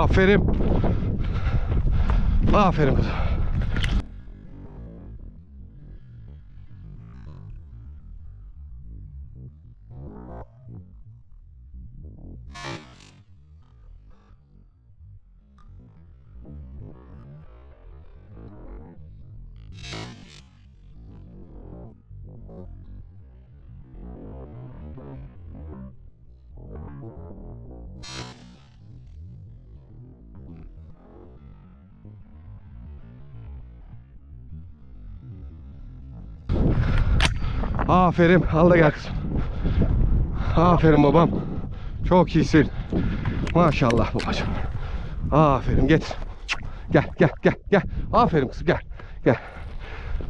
Aferin. Aferin kızım. Aferin. Al da gel kızım. Aferin babam. Çok iyisin. Maşallah babacığım. Aferin getir. Gel gel gel gel. Aferin kızım gel. Gel.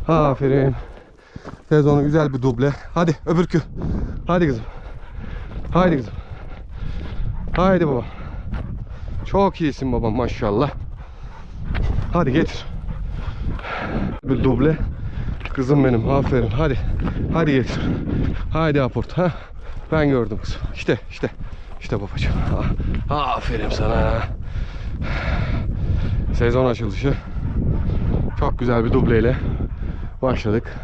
Aferin. Sezonu güzel bir duble. Hadi öbürkü. Hadi kızım. Haydi kızım. Haydi baba. Çok iyisin babam maşallah. Hadi getir. Bir duble. Kızım benim aferin hadi. Hadi getir. Haydi aport ha. Ben gördüm kızım. İşte işte. İşte babacığım. Ah, Aferin sana. Sezon açılışı. Çok güzel bir dubleyle başladık.